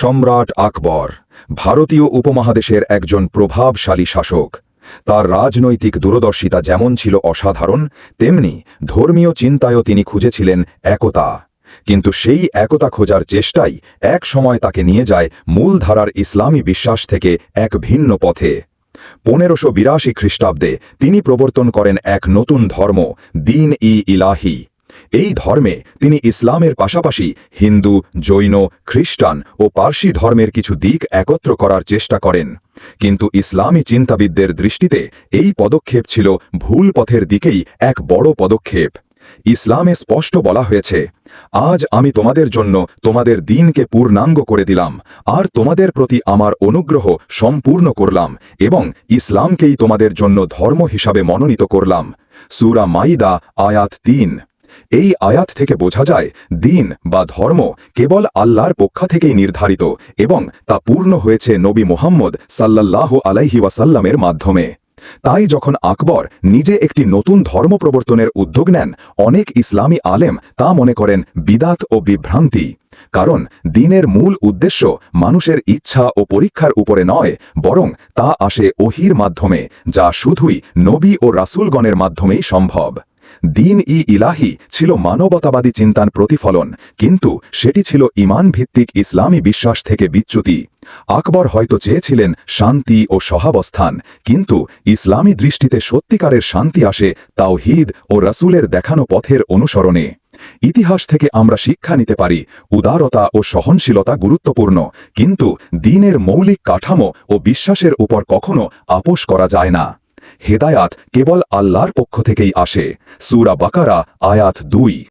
সম্রাট আকবর, ভারতীয় উপমহাদেশের একজন প্রভাবশালী শাসক। তার রাজনৈতিক দূরদর্শিতা যেমন ছিল অসাধারণ, তেমনি ধর্মীয় চিন্তায়ও তিনি খুঁজেছিলেন একতা। কিন্তু সেই একতা খোঁজার চেষ্টাই এক সময় তাকে নিয়ে যায় মূলধারার ইসলামী বিশ্বাস থেকে এক ভিন্ন পথে। পনেরোশো বিরাশি খ্রিস্টাব্দে তিনি প্রবর্তন করেন এক নতুন ধর্ম দিন ই ইলাহি এই ধর্মে তিনি ইসলামের পাশাপাশি হিন্দু, জৈন, খ্রিস্টান ও পার্সি ধর্মের কিছু দিক একত্র করার চেষ্টা করেন। কিন্তু ইসলামী চিন্তাবিদদের দৃষ্টিতে এই পদক্ষেপ ছিল ভুল পথের দিকেই এক বড় পদক্ষেপ। ইসলামে স্পষ্ট বলা হয়েছে, আজ আমি তোমাদের জন্য তোমাদের দিনকে পূর্ণাঙ্গ করে দিলাম, আর তোমাদের প্রতি আমার অনুগ্রহ সম্পূর্ণ করলাম এবং ইসলামকেই তোমাদের জন্য ধর্ম হিসাবে মনোনীত করলাম। সুরা মাইদা, আয়াত তিন। এই আয়াত থেকে বোঝা যায়, দিন বা ধর্ম কেবল আল্লাহর পক্ষ থেকেই নির্ধারিত এবং তা পূর্ণ হয়েছে নবী মোহাম্মদ সাল্লাল্লাহু আলাইহি ওয়াসাল্লামের মাধ্যমে। তাই যখন আকবর নিজে একটি নতুন ধর্ম প্রবর্তনের উদ্যোগ নেন, অনেক ইসলামী আলেম তা মনে করেন বিদাত ও বিভ্রান্তি। কারণ দিনের মূল উদ্দেশ্য মানুষের ইচ্ছা ও পরীক্ষার উপরে নয়, বরং তা আসে ওহির মাধ্যমে, যা শুধুই নবী ও রাসূলগণের মাধ্যমেই সম্ভব। দিন ই ইলাহি ছিল মানবতাবাদী চিন্তার প্রতিফলন, কিন্তু সেটি ছিল ইমান ভিত্তিক ইসলামী বিশ্বাস থেকে বিচ্যুতি। আকবর হয়তো চেয়েছিলেন শান্তি ও সহাবস্থান, কিন্তু ইসলামী দৃষ্টিতে সত্যিকারের শান্তি আসে তাওহিদ ও রাসূলের দেখানো পথের অনুসরণে। ইতিহাস থেকে আমরা শিক্ষা নিতে পারি, উদারতা ও সহনশীলতা গুরুত্বপূর্ণ, কিন্তু দিনের মৌলিক কাঠামো ও বিশ্বাসের উপর কখনো আপোষ করা যায় না। হেদায়াত কেবল আল্লাহর পক্ষ থেকেই আসে। সুরা বাকারা আয়াত দুই।